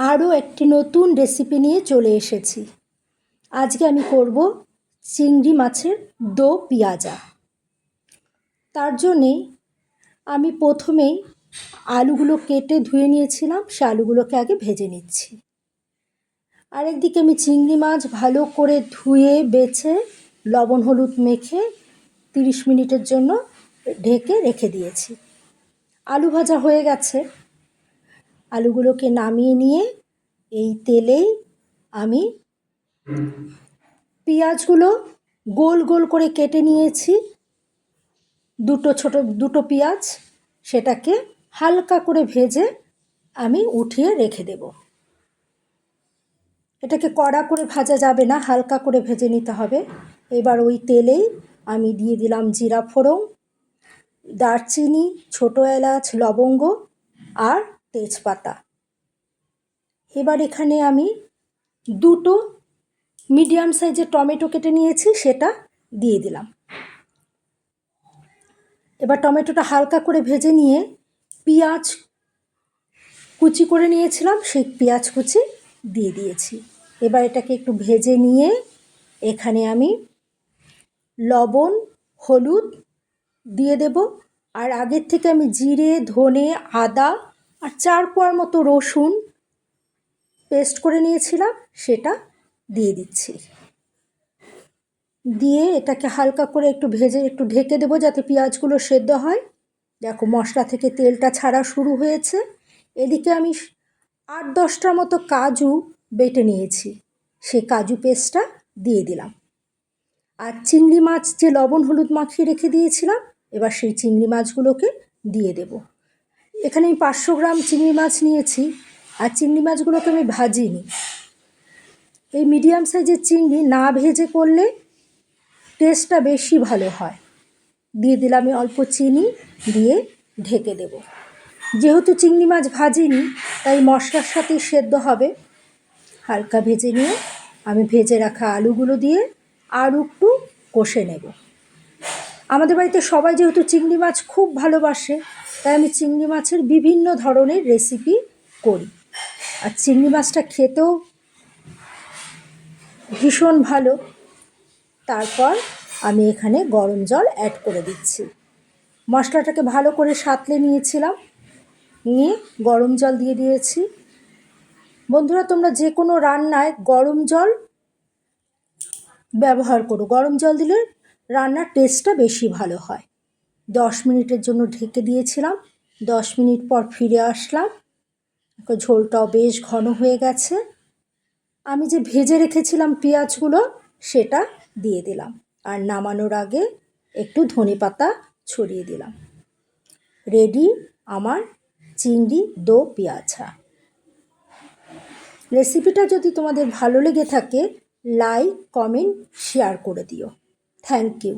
আরও একটি নতুন রেসিপি নিয়ে চলে এসেছি। আজকে আমি করব চিংড়ি মাছের দো পেঁয়াজা। তার জন্যে আমি প্রথমেই আলুগুলো কেটে ধুয়ে নিয়েছিলাম, সে আলুগুলোকে আগে ভেজে নিচ্ছি। আরেকদিকে আমি চিংড়ি মাছ ভালো করে ধুয়ে, বেছে, লবণ, হলুদ মেখে তিরিশ মিনিটের জন্য ঢেকে রেখে দিয়েছি। আলু ভাজা হয়ে গেছে। আলুগুলোকে নামিয়ে নিয়ে এই তেলেই আমি পেঁয়াজগুলো গোল গোল করে কেটে নিয়েছি। দুটো ছোট, দুটো পেঁয়াজ সেটাকে হালকা করে ভেজে আমি উঠিয়ে রেখে দেব। এটাকে কড়া করে ভাজা যাবে না, হালকা করে ভেজে নিতে হবে। এবার ওই তেলেই আমি দিয়ে দিলাম জিরা ফোড়ন, দারচিনি, ছোটো এলাচ, লবঙ্গ আর তেজপাতা। এবার এখানে আমি দুটো মিডিয়াম সাইজের টমেটো কেটে নিয়েছি, সেটা দিয়ে দিলাম। এবার টমেটোটা হালকা করে ভেজে নিয়ে পেঁয়াজ কুচি করে নিয়েছিলাম, সেই পেঁয়াজ কুচি দিয়ে দিয়েছি। এবার এটাকে একটু ভেজে নিয়ে এখানে আমি লবণ, হলুদ দিয়ে দেব। আর আগের থেকে আমি জিরে, ধনে, আদা আর চার কোয়ার মতো রসুন পেস্ট করে নিয়েছিলাম, সেটা দিয়ে দিচ্ছি। দিয়ে এটাকে হালকা করে একটু ভেজে একটু ঢেকে দেবো যাতে পেঁয়াজগুলো সেদ্ধ হয়। দেখো মশলা থেকে তেলটা ছাড়া শুরু হয়েছে। এদিকে আমি আট দশটার মতো কাজু বেটে নিয়েছি সেই কাজু পেস্টটা দিয়ে দিলাম। আর চিংড়ি মাছ যে লবণ হলুদ মাখিয়ে রেখে দিয়েছিলাম, এবার সেই চিংড়ি মাছগুলোকে দিয়ে দেব। এখানে আমি পাঁচশো গ্রাম চিংড়ি মাছ নিয়েছি, আর চিংড়ি মাছগুলোকে আমি ভাজিনি। এই মিডিয়াম সাইজের চিংড়ি না ভেজে করলে টেস্টটা বেশি ভালো হয়। দিয়ে দিলাম আমি অল্প চিনি, দিয়ে ঢেকে দেব। যেহেতু চিংড়ি মাছ ভাজিনি, তাই মশলার সাথে সেদ্ধ হবে। হালকা ভেজে নিয়ে আমি ভেজে রাখা আলুগুলো দিয়ে আর একটু কষে নেব। আমাদের বাড়িতে সবাই যেহেতু চিংড়ি মাছ খুব ভালোবাসে, তাই আমি চিংড়ি মাছের বিভিন্ন ধরনের রেসিপি করি। আর চিংড়ি মাছটা খেতেও ভীষণ ভালো। তারপর আমি এখানে গরম জল অ্যাড করে দিচ্ছি। মশলাটাকে ভালো করে সাঁতলে নিয়েছিলাম, নিয়ে গরম জল দিয়ে দিয়েছি। বন্ধুরা, তোমরা যে কোনো রান্নায় গরম জল ব্যবহার করো। গরম জল দিলে রান্নার টেস্টটা বেশি ভালো হয়। দশ মিনিটের জন্য ঢেকে দিয়েছিলাম। দশ মিনিট পর ফিরে আসলাম। ঝোলটাও বেশ ঘন হয়ে গেছে। আমি যে ভেজে রেখেছিলাম পেঁয়াজগুলো, সেটা দিয়ে দিলাম। আর নামানোর আগে একটু ধনে পাতা ছড়িয়ে দিলাম। রেডি আমার চিংড়ি দো পেঁয়াজা। রেসিপিটা যদি তোমাদের ভালো লেগে থাকে, লাইক, কমেন্ট, শেয়ার করে দিও। Thank you